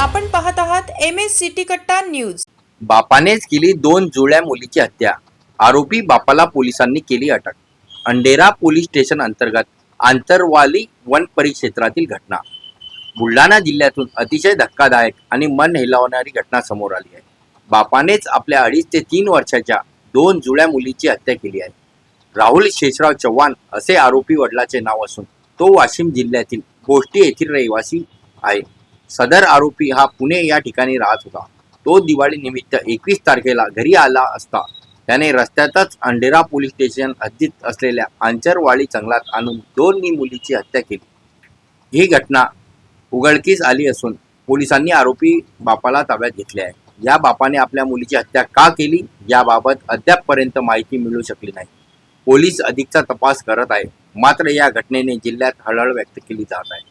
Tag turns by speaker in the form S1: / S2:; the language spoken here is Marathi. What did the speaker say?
S1: आपण पाहत आहात M S City Katta News.
S2: बापानेच केली दोन जुळ्या मुलीची हत्या. आरोपी बापाला पोलिसांनी केली अटक. अंडेरा पोलीस स्टेशन अंतर्गत आंतरवाली वन परिक्षेत्रातील घटना. बुलढाणा जिल्ह्यातून अतिशय धक्कादायक आणि मन हेलावणारी घटना समोर आली आहे. बापानेच आपल्या अडीच ते तीन वर्षाच्या दोन जुळ्या मुलीची हत्या केली आहे. राहुल शेषराव चव्हाण असे आरोपी वडिलाचे नाव असून तो वाशिम जिल्ह्यातील गोष्टी येथील रहिवासी आहे. सदर आरोपी हा पुणे या ठिकाणी राहत होता. तो दिवाळी निमित्त एकवीस तारखेला घरी आला असता. त्याने रस्त्यातच अंडेरा पोलीस स्टेशन हद्दीत असलेल्या आंचरवाडी जंगलात आणून दोन मुलीची हत्या केली. ही घटना उघडकीस आली असून पोलिसांनी आरोपी बापाला ताब्यात घेतले आहे. या बापाने आपल्या मुलीची हत्या का केली? याबाबत अद्यापपर्यंत माहिती मिळू शकली नाही. पोलीस अधिकचा तपास करत आहे मात्र या घटनेने जिल्ह्यात हळहळ व्यक्त केली जात आहे.